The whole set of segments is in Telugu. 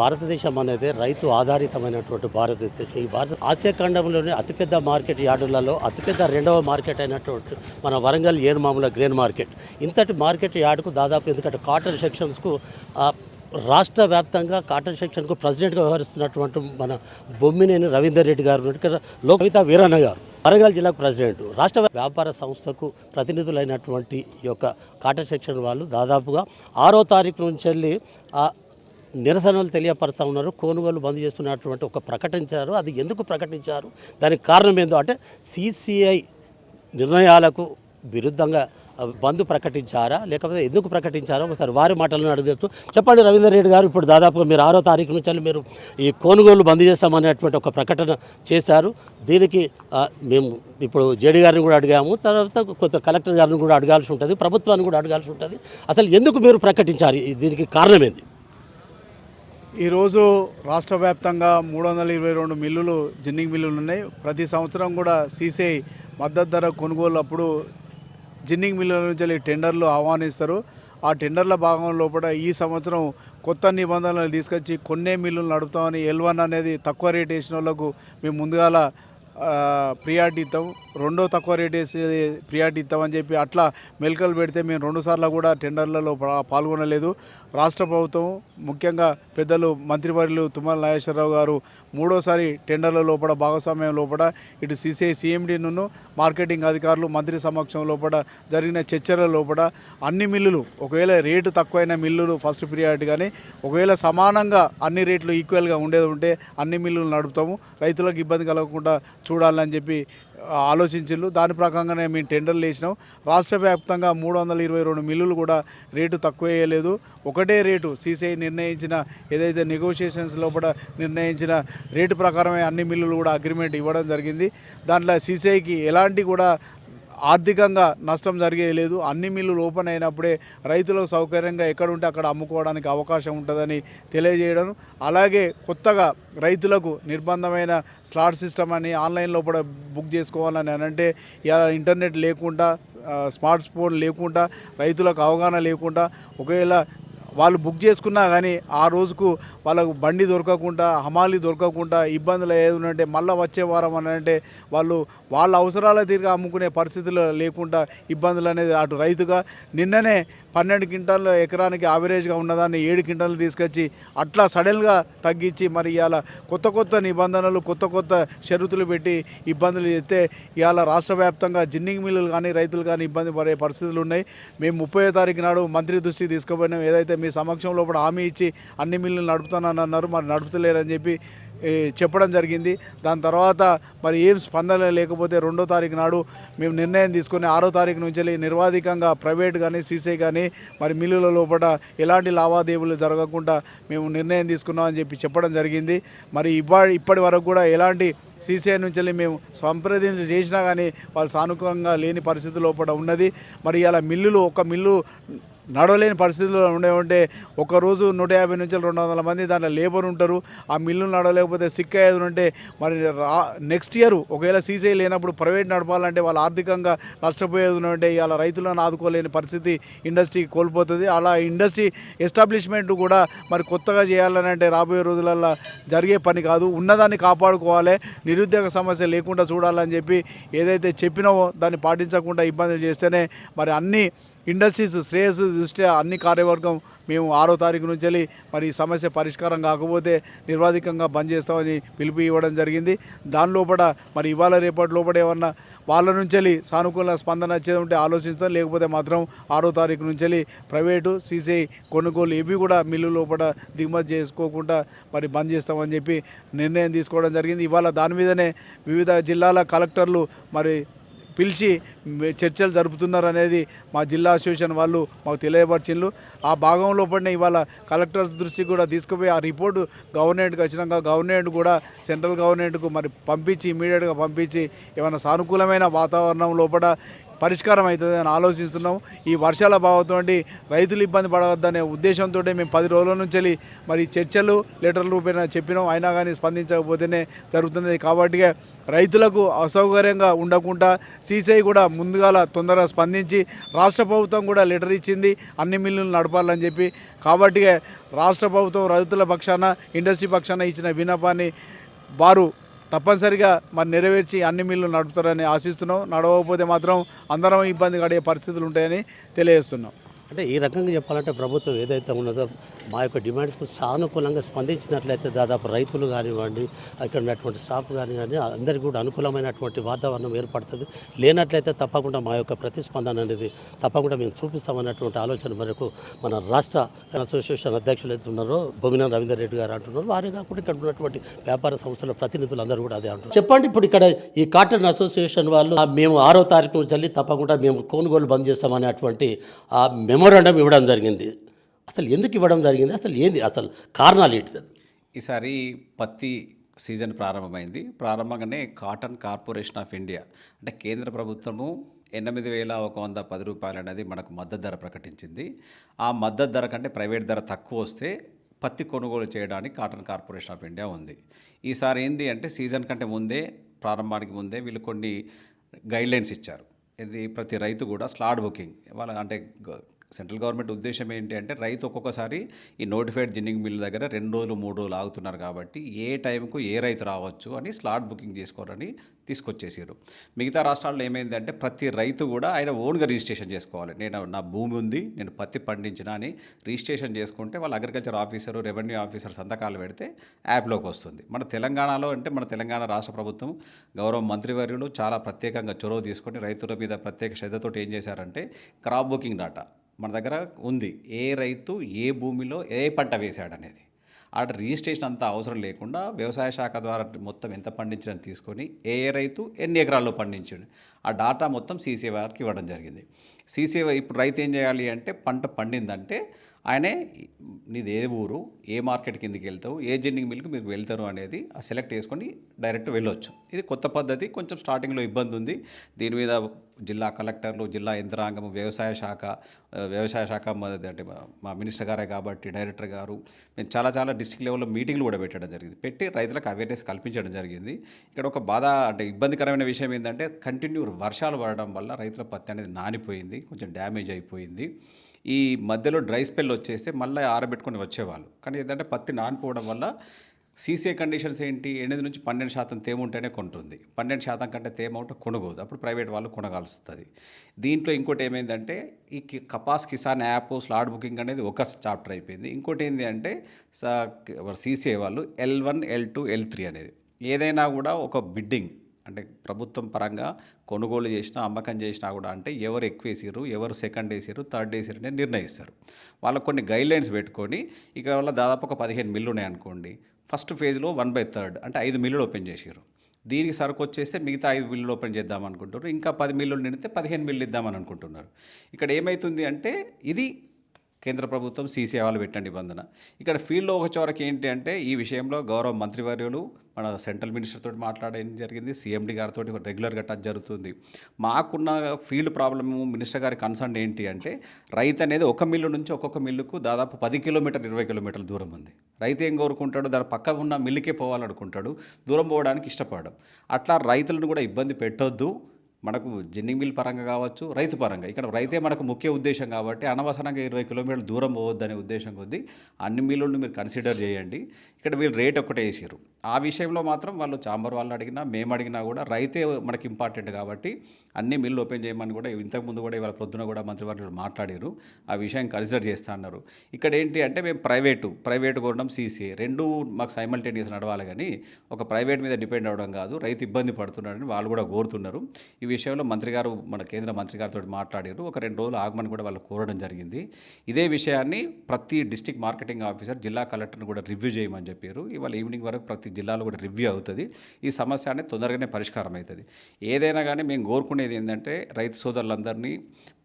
భారతదేశం అనేది రైతు ఆధారితమైనటువంటి భారతదేశం. ఈ భారత ఆసియా ఖండంలోనే అతిపెద్ద మార్కెట్ యార్డులలో అతిపెద్ద రెండవ మార్కెట్ అయినటువంటి మన వరంగల్ ఏనుమాముల గ్రెయిన్ మార్కెట్. ఇంతటి మార్కెట్ యార్డుకు దాదాపు ఎందుకంటే కాటన్ సెక్షన్స్కు రాష్ట్ర వ్యాప్తంగా కాటన్ సెక్షన్కు ప్రెసిడెంట్గా వ్యవహరిస్తున్నటువంటి మన బొమ్మినేని రవీందర్ రెడ్డి గారు లోకవిత వీరన్న గారు వరంగల్ జిల్లాకు ప్రెసిడెంట్. రాష్ట్ర వ్యాపార సంస్థకు ప్రతినిధులైనటువంటి ఈ యొక్క కాటన్ సెక్షన్ వాళ్ళు దాదాపుగా ఆరో తారీఖు నుంచి వెళ్ళి నిరసనలు తెలియపరుస్తూ ఉన్నారు. కొనుగోలు బంద్ చేస్తున్నటువంటి ఒక ప్రకటించారు. అది ఎందుకు ప్రకటించారు? దానికి కారణం ఏందో అంటే సిసిఐ నిర్ణయాలకు విరుద్ధంగా బంద్ ప్రకటించారా? లేకపోతే ఎందుకు ప్రకటించారో ఒకసారి వారి మాటలను అడుగుతూ చెప్పండి రవీందర్ రెడ్డి గారు. ఇప్పుడు దాదాపుగా మీరు ఆరో తారీఖు నుంచి మీరు ఈ కొనుగోలు బంద్ చేస్తామనేటువంటి ఒక ప్రకటన చేశారు. దీనికి మేము ఇప్పుడు జేడీ గారిని కూడా అడిగాము. తర్వాత కొంత కలెక్టర్ గారిని కూడా అడగాల్సి ఉంటుంది. ప్రభుత్వాన్ని కూడా అడగాల్సి ఉంటుంది. అసలు ఎందుకు మీరు ప్రకటించారు? దీనికి కారణం ఏంది? ఈరోజు రాష్ట్ర వ్యాప్తంగా మూడు వందల ఇరవై రెండు మిల్లులు జిన్నింగ్ మిల్లులు ఉన్నాయి. ప్రతి సంవత్సరం కూడా సీసీఐ మద్దతు ధర కొనుగోలు అప్పుడు జిన్నింగ్ మిల్లుల నుంచి వెళ్ళి టెండర్లు ఆహ్వానిస్తారు. ఆ టెండర్ల భాగం లోపల ఈ సంవత్సరం కొత్త నిబంధనలు తీసుకొచ్చి కొన్నే మిల్లులు నడుపుతామని ఎల్ వన్ అనేది తక్కువ రేట్ వేసిన వాళ్ళకు మేము ముందుగాల ప్రియారిటీ ఇస్తాం రెండో తక్కువ రేట్ వేసి ప్రియారిటీ ఇస్తామని చెప్పి అట్లా మెలకలు పెడితే మేము రెండు సార్లు కూడా టెండర్లలో పాల్గొనలేదు. రాష్ట్ర ప్రభుత్వం ముఖ్యంగా పెద్దలు మంత్రివర్యులు తుమ్మల నాగేశ్వరరావు గారు మూడోసారి టెండర్ల లోపల భాగస్వామ్యం లోపల ఇటు సిసిఐ సిఎండిను మార్కెటింగ్ అధికారులు మంత్రి సమక్షం లోపల జరిగిన చర్చల లోపల అన్ని మిల్లులు ఒకవేళ రేటు తక్కువైన మిల్లులు ఫస్ట్ ప్రియారిటీ కానీ ఒకవేళ సమానంగా అన్ని రేట్లు ఈక్వల్గా ఉండేది ఉంటే అన్ని మిల్లులు నడుపుతాము. రైతులకు ఇబ్బంది కలగకుండా చూడాలని చెప్పి ఆలోచించిండ్రు దాని ప్రకారంగానే మేము టెండర్లు వేసినాం. రాష్ట్ర వ్యాప్తంగా మూడు వందల ఇరవై రెండు మిల్లులు కూడా రేటు తక్కువ వేయలేదు ఒకటే రేటు సీసీఐ నిర్ణయించిన ఏదైతే నెగోషియేషన్స్ లోపల నిర్ణయించిన రేటు ప్రకారమే అన్ని మిల్లులు కూడా అగ్రిమెంట్ ఇవ్వడం జరిగింది. దాంట్లో సీసీఐకి ఎలాంటి కూడా ఆర్థికంగా నష్టం జరిగేది లేదు. అన్ని మిల్లులు ఓపెన్ అయినప్పుడే రైతులకు సౌకర్యంగా ఎక్కడ ఉంటే అక్కడ అమ్ముకోవడానికి అవకాశం ఉంటుందని తెలియజేయడం అలాగే కొత్తగా రైతులకు నిర్బంధమైన స్లాట్ సిస్టమ్ అని ఆన్లైన్లో కూడా బుక్ చేసుకోవాలని అని అంటే ఇంటర్నెట్ లేకుండా స్మార్ట్ ఫోన్ లేకుండా రైతులకు అవగాహన లేకుండా ఒకవేళ వాళ్ళు బుక్ చేసుకున్నా కానీ ఆ రోజుకు వాళ్ళకు బండి దొరకకుండా హమాలి దొరకకుండా ఇబ్బందులు ఏది ఉంటే మళ్ళీ వచ్చే వారం అని అంటే వాళ్ళు వాళ్ళ అవసరాల తీరుగా అమ్ముకునే పరిస్థితులు లేకుండా ఇబ్బందులు అనేది అటు రైతుగా నిన్ననే పన్నెండు క్వింటాలు ఎకరానికి యావరేజ్గా ఉన్నదాన్ని ఏడు క్వింటాలు తీసుకొచ్చి అట్లా సడన్గా తగ్గించి మరి ఇవాళ కొత్త కొత్త నిబంధనలు కొత్త కొత్త షరతులు పెట్టి ఇబ్బందులు చేస్తే ఇవాళ రాష్ట్ర వ్యాప్తంగా జిన్నింగ్ మిల్లులు కానీ రైతులు కానీ ఇబ్బంది పడే పరిస్థితులు ఉన్నాయి. మేము ముప్పై తారీఖు నాడు మంత్రి దృష్టికి తీసుకుపోయినాం. ఏదైతే మీ సమక్షంలో కూడా హామీ ఇచ్చి అన్ని మిల్లులు నడుపుతానని అన్నారు మరి నడుపుతలేరని చెప్పి చెప్పడం జరిగింది. దాని తర్వాత మరి ఏం స్పందన లేకపోతే రెండో తారీఖు నాడు మేము నిర్ణయం తీసుకొని ఆరో తారీఖు నుంచి వెళ్ళి నిర్వాధికంగా ప్రైవేట్ కానీ సీసీ కానీ మరి మిల్లుల లోపల ఎలాంటి లావాదేవీలు జరగకుండా మేము నిర్ణయం తీసుకున్నామని చెప్పి చెప్పడం జరిగింది. మరి ఇప్ప ఇప్పటి వరకు కూడా ఎలాంటి సీసీఐ నుంచి మేము సంప్రదించి చేసినా కానీ వాళ్ళు సానుకూలంగా లేని పరిస్థితి లోపల ఉన్నది. మరి ఇలా మిల్లులు ఒక మిల్లు నడవలేని పరిస్థితుల్లో ఉండే ఉంటే ఒక రోజు నూట యాభై నుంచి రెండు వందల మంది దాంట్లో లేబర్ ఉంటారు. ఆ మిల్లు నడవలేకపోతే సిక్ అయ్యేది ఉంటే మరి రా నెక్స్ట్ ఇయర్ ఒకవేళ సీసీ లేనప్పుడు ప్రైవేట్ నడపాలంటే వాళ్ళు ఆర్థికంగా నష్టపోయేది ఉంటే ఇవాళ రైతులను ఆదుకోలేని పరిస్థితి ఇండస్ట్రీ కోల్పోతుంది. అలా ఇండస్ట్రీ ఎస్టాబ్లిష్మెంట్ కూడా మరి కొత్తగా చేయాలని అంటే రాబోయే రోజులలో జరిగే పని కాదు. ఉన్నదాన్ని కాపాడుకోవాలి. నిరుద్యోగ సమస్య లేకుండా చూడాలని చెప్పి ఏదైతే చెప్పినావో దాన్ని పాటించకుండా ఇబ్బందులు చేస్తేనే మరి అన్నీ ఇండస్ట్రీస్ శ్రేయస్సు దృష్ట్యా అన్ని కార్యవర్గం మేము ఆరో తారీఖు నుంచి వెళ్ళి మరి ఈ సమస్య పరిష్కారం కాకపోతే నిర్వాధికంగా బంద్ చేస్తామని పిలుపు ఇవ్వడం జరిగింది. దాని లోపల మరి ఇవాళ రేపటి లోపల ఏమన్నా వాళ్ళ నుంచి వెళ్ళి సానుకూల స్పందన వచ్చేది ఉంటే ఆలోచిస్తాం. లేకపోతే మాత్రం ఆరో తారీఖు నుంచి వెళ్ళి ప్రైవేటు సీసీఐ కొనుగోలు ఇవి కూడా మిల్లు లోపల దిగుమతి చేసుకోకుండా మరి బంద్ చేస్తామని చెప్పి నిర్ణయం తీసుకోవడం జరిగింది. ఇవాళ దాని మీదనే వివిధ జిల్లాల కలెక్టర్లు మరి పిలిచి చర్చలు జరుపుతున్నారు అనేది మా జిల్లా అసోసియేషన్ వాళ్ళు మాకు తెలియపరిచిండ్రు. ఆ భాగంలో పడిన ఇవాళ కలెక్టర్స్ దృష్టికి కూడా తీసుకుపోయి ఆ రిపోర్టు గవర్నమెంట్కి వచ్చినాక గవర్నమెంట్ కూడా సెంట్రల్ గవర్నమెంట్కు మరి పంపించి ఇమీడియట్గా పంపించి ఏమైనా సానుకూలమైన వాతావరణం లోపల పరిష్కారం అవుతుంది అని ఆలోచిస్తున్నాం ఈ వర్షాల భావంతో రైతులు ఇబ్బంది పడవద్దనే ఉద్దేశంతో మేము పది రోజుల నుంచి మరి చర్చలు లెటర్ రూపేణ చెప్పినాం. అయినా కానీ స్పందించకపోతేనే జరుగుతున్నది. కాబట్టి రైతులకు అసౌకర్యంగా ఉండకుండా సీసీఐ కూడా ముందుగాల తొందరగా స్పందించి రాష్ట్ర ప్రభుత్వం కూడా లెటర్ ఇచ్చింది. అన్ని మిల్లులు నడపాలని చెప్పి కాబట్టి రాష్ట్ర ప్రభుత్వం రైతుల పక్షాన ఇండస్ట్రీ పక్షాన ఇచ్చిన విన్నపాన్ని వారు తప్పనిసరిగా మరి నెరవేర్చి అన్ని మిల్లు నడుపుతారని ఆశిస్తున్నాం. నడవకపోతే మాత్రం అందరం ఇబ్బంది పడే పరిస్థితులు ఉంటాయని తెలియజేస్తున్నాం. అంటే ఈ రకంగా చెప్పాలంటే ప్రభుత్వం ఏదైతే ఉన్నదో మా యొక్క డిమాండ్స్కు సానుకూలంగా స్పందించినట్లయితే దాదాపు రైతులు కానివ్వండి అక్కడ ఉన్నటువంటి స్టాఫ్ కానివ్వండి అందరికీ కూడా అనుకూలమైనటువంటి వాతావరణం ఏర్పడుతుంది. లేనట్లయితే తప్పకుండా మా యొక్క ప్రతిస్పందన అనేది తప్పకుండా మేము చూపిస్తామన్నటువంటి ఆలోచన మేరకు మన రాష్ట్ర అసోసియేషన్ అధ్యక్షులు అయితే ఉన్నారో బొమిన రవీందర్ రెడ్డి గారు అంటున్నారు. వారే కాకుండా ఇక్కడ ఉన్నటువంటి వ్యాపార సంస్థల ప్రతినిధులు అందరూ కూడా అదే అంటున్నారు. చెప్పండి ఇప్పుడు ఇక్కడ ఈ కాటన్ అసోసియేషన్ వాళ్ళు మేము ఆరో తారీఖు నుంచి తప్పకుండా మేము కొనుగోలు బంద్ చేస్తామనేటువంటి ఆ మెమోరాండం ఇవ్వడం జరిగింది. అసలు ఎందుకు ఇవ్వడం జరిగింది? అసలు ఏంది? అసలు కారణాలు ఏంటి ఈసారి పత్తి సీజన్ ప్రారంభమైంది. ప్రారంభంగానే కాటన్ కార్పొరేషన్ ఆఫ్ ఇండియా అంటే కేంద్ర ప్రభుత్వము ఎనిమిది వేల ఒక వంద పది రూపాయలు అనేది మనకు మద్దతు ధర ప్రకటించింది. ఆ మద్దతు ధర కంటే ప్రైవేట్ ధర తక్కువ వస్తే పత్తి కొనుగోలు చేయడానికి కాటన్ కార్పొరేషన్ ఆఫ్ ఇండియా ఉంది. ఈసారి ఏంటి అంటే సీజన్ కంటే ముందే ప్రారంభానికి ముందే వీళ్ళు కొన్ని గైడ్లైన్స్ ఇచ్చారు. ఇది ప్రతి రైతు కూడా స్లాట్ బుకింగ్. వాళ్ళ అంటే సెంట్రల్ గవర్నమెంట్ ఉద్దేశం ఏంటి అంటే రైతు ఒక్కొక్కసారి ఈ నోటిఫైడ్ జిన్నింగ్ మిల్ దగ్గర రెండు రోజులు మూడు రోజులు ఆగుతున్నారు కాబట్టి ఏ టైంకు ఏ రైతు రావచ్చు అని స్లాట్ బుకింగ్ చేసుకోరని తీసుకొచ్చేసారు. మిగతా రాష్ట్రాల్లో ఏమైందంటే ప్రతి రైతు కూడా ఆయన ఓన్గా రిజిస్ట్రేషన్ చేసుకోవాలి. నేను నా భూమి ఉంది నేను పత్తి పండించిన అని రిజిస్ట్రేషన్ చేసుకుంటే వాళ్ళు అగ్రికల్చర్ ఆఫీసర్ రెవెన్యూ ఆఫీసర్ సంతకాలు పెడితే యాప్లోకి వస్తుంది. మన తెలంగాణలో అంటే మన తెలంగాణ రాష్ట్ర ప్రభుత్వం గౌరవ మంత్రివర్యులు చాలా ప్రత్యేకంగా చొరవ తీసుకొని రైతుల మీద ప్రత్యేక శ్రద్ధతో ఏం చేశారంటే క్రాప్ బుకింగ్ డాటా. మన దగ్గర ఉంది. ఏ రైతు ఏ భూమిలో ఏ పంట వేశాడనేది. అటు రిజిస్ట్రేషన్ అంతా అవసరం లేకుండా వ్యవసాయ శాఖ ద్వారా మొత్తం ఎంత పండించడం తీసుకొని ఏ ఏ రైతు ఎన్ని ఎకరాల్లో పండించాడు. ఆ డాటా మొత్తం సీసీ వారికి ఇవ్వడం జరిగింది. సీసీ ఇప్పుడు రైతు ఏం చేయాలి అంటే పంట పండిందంటే ఆయనే నీది ఏ ఊరు ఏ మార్కెట్ కిందకి వెళ్తావు ఏ జెండింగ్ మిల్క్ మీకు వెళ్తారు అనేది ఆ సెలెక్ట్ చేసుకొని డైరెక్ట్ వెళ్ళొచ్చు. ఇది కొత్త పద్ధతి కొంచెం స్టార్టింగ్లో ఇబ్బంది ఉంది దీని మీద జిల్లా కలెక్టర్లు జిల్లా యంత్రాంగం వ్యవసాయ శాఖ వ్యవసాయ శాఖ అంటే మా- మినిస్టర్ గారే కాబట్టి డైరెక్టర్ గారు మేము చాలా చాలా డిస్టిక్ లెవెల్లో మీటింగ్లు కూడా పెట్టడం జరిగింది. పెట్టి రైతులకు అవేర్నెస్ కల్పించడం జరిగింది. ఇక్కడ ఒక బాధ అంటే ఇబ్బందికరమైన విషయం ఏంటంటే కంటిన్యూ వర్షాలు పడడం వల్ల రైతుల పత్తి అనేది నానిపోయింది కొంచెం డ్యామేజ్ అయిపోయింది. ఈ మధ్యలో డ్రై స్పెల్ వచ్చేస్తే మళ్ళీ ఆరబెట్టుకొని వచ్చేవాళ్ళు. కానీ ఏంటంటే పత్తి నానిపోవడం వల్ల సీసీ కండిషన్స్ ఏంటి? ఎనిమిది నుంచి పన్నెండు శాతం తేమ ఉంటేనే కొంటుంది. పన్నెండు శాతం కంటే తేమ ఉంటే కొనుగోదు అప్పుడు ప్రైవేట్ వాళ్ళు కొనగాల్సి వస్తుంది దీంట్లో ఇంకోటి ఏమైందంటే ఈ కి- Kapas Kisan app slot booking అనేది ఒక చాప్టర్ అయిపోయింది. ఇంకోటి ఏంటి అంటే సీసీఐ వాళ్ళు L one L two L three అనేది. ఏదైనా కూడా ఒక బిడ్డింగ్ అంటే ప్రభుత్వం పరంగా కొనుగోలు చేసినా అమ్మకం చేసినా కూడా అంటే ఎవరు ఎక్కువ వేసారు ఎవరు సెకండ్ వేసారు థర్డ్ వేసారు అనేది నిర్ణయిస్తారు. వాళ్ళకు కొన్ని గైడ్లైన్స్ పెట్టుకొని ఇక వల్ల దాదాపు ఒక పదిహేను మిల్లు ఉన్నాయి అనుకోండి ఫస్ట్ ఫేజ్లో వన్ బై థర్డ్ అంటే ఐదు మిల్లులు ఓపెన్ చేసారు దీనికి సరుకు వచ్చేస్తే మిగతా ఐదు మిల్లులు ఓపెన్ చేద్దాం అనుకుంటున్నారు ఇంకా పది మిల్లులు నిండితే పదిహేను మిల్లు ఇద్దామని అనుకుంటున్నారు. ఇక్కడ ఏమవుతుంది అంటే ఇది కేంద్ర ప్రభుత్వం సీ సేవలు పెట్టిన నిబంధన. ఇక్కడ ఫీల్డ్లో ఒక చోరకి ఏంటి అంటే ఈ విషయంలో గౌరవ మంత్రివర్యులు మన సెంట్రల్ మినిస్టర్ తోటి మాట్లాడడం జరిగింది. సీఎండి గారితో రెగ్యులర్గా టచ్ జరుగుతుంది. మాకున్న ఫీల్డ్ ప్రాబ్లము మినిస్టర్ గారి కన్సర్న్ ఏంటి అంటే రైతు అనేది ఒక మిల్లు నుంచి ఒక్కొక్క మిల్లుకు దాదాపు పది కిలోమీటర్ ఇరవై కిలోమీటర్ల దూరం ఉంది. రైతు ఏం కోరుకుంటాడు? దాని పక్క ఉన్న మిల్లుకే పోవాలనుకుంటాడు. దూరం పోవడానికి ఇష్టపడడం. అట్లా రైతులను కూడా ఇబ్బంది పెట్టొద్దు. మనకు జిన్నింగ్ మిల్ పరంగా కావచ్చు రైతు పరంగా. ఇక్కడ రైతే మనకు ముఖ్య ఉద్దేశం కాబట్టి అనవసరంగా ఇరవై కిలోమీటర్ల దూరం పోవద్దనే ఉద్దేశం కొద్దీ అన్ని మిల్లులను మీరు కన్సిడర్ చేయండి. ఇక్కడ వీళ్ళు రేట్ ఒక్కటే వేసారు ఆ విషయంలో మాత్రం వాళ్ళు చాంబర్ వాళ్ళు అడిగినా మేము అడిగినా కూడా రైతే మనకి ఇంపార్టెంట్ కాబట్టి అన్ని మిల్లు ఓపెన్ చేయమని కూడా ఇంతకుముందు కూడా ఇవాళ పొద్దున కూడా మంత్రివర్యులు మాట్లాడారు ఆ విషయం కన్సిడర్ చేస్తా అన్నారు. ఇక్కడ ఏంటి అంటే మేము ప్రైవేటు ప్రైవేటు కొనడం సీసీఏ. రెండు మాకు సైమల్టేనియస్ నడవాలి కానీ ఒక ప్రైవేట్ మీద డిపెండ్ అవ్వడం కాదు. రైతు ఇబ్బంది పడుతున్నాడని వాళ్ళు కూడా కోరుతున్నారు. ఈ విషయంలో మంత్రి గారు మన కేంద్ర మంత్రి గారితో మాట్లాడారు. ఒక రెండు రోజులు ఆగమని కూడా వాళ్ళు కోరడం జరిగింది. ఇదే విషయాన్ని ప్రతి డిస్టిక్ మార్కెటింగ్ ఆఫీసర్ జిల్లా కలెక్టర్ని కూడా రివ్యూ చేయమని చెప్పారు. ఇవాళ ఈవినింగ్ వరకు ప్రతి జిల్లాలో కూడా రివ్యూ అవుతుంది. ఈ సమస్య అనేది తొందరగానే పరిష్కారం అవుతుంది. ఏదైనా కానీ మేము కోరుకునేది ఏంటంటే రైతు సోదరులందరినీ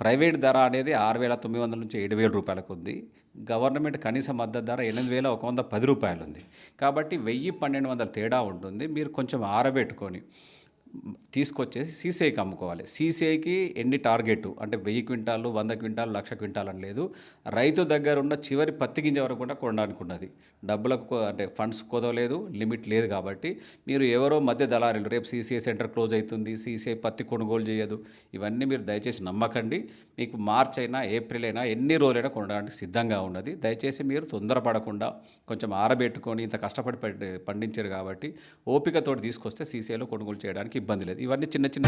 ప్రైవేట్ ధర అనేది ఆరు వేల తొమ్మిది వందల నుంచి ఏడు వేల రూపాయలకు ఉంది. గవర్నమెంట్ కనీస మద్దతు ధర ఎనిమిది వేల ఒక వంద పది రూపాయలు ఉంది. కాబట్టి వెయ్యి పన్నెండు వందల తేడా ఉంటుంది. మీరు కొంచెం ఆరబెట్టుకొని తీసుకొచ్చేసి సీసీఐకి అమ్ముకోవాలి. సీసీఐకి ఎన్ని టార్గెట్ అంటే వెయ్యి క్వింటాలు వంద క్వింటాలు లక్ష క్వింటాలు అని లేదు. రైతు దగ్గర ఉన్న చివరి పత్తి గింజ వరకు కూడా కొనడానికి ఉన్నది డబ్బులకు అంటే ఫండ్స్ కుదవలేదు లిమిట్ లేదు కాబట్టి మీరు ఎవరో మధ్య దళారీలు రేపు సీసీఐ సెంటర్ క్లోజ్ అవుతుంది సీసీఐ పత్తి కొనుగోలు చేయదు. ఇవన్నీ మీరు దయచేసి నమ్మకండి. మీకు మార్చ్ అయినా ఏప్రిల్ అయినా ఎన్ని రోజులైనా కొనడానికి సిద్ధంగా ఉన్నది. దయచేసి మీరు తొందరపడకుండా కొంచెం ఆరబెట్టుకొని ఇంత కష్టపడి పండించారు కాబట్టి ఓపికతోటి తీసుకొస్తే సీసీఐలో కొనుగోలు చేయడానికి ఇబ్బంది లేదు. ఇవన్నీ చిన్న చిన్న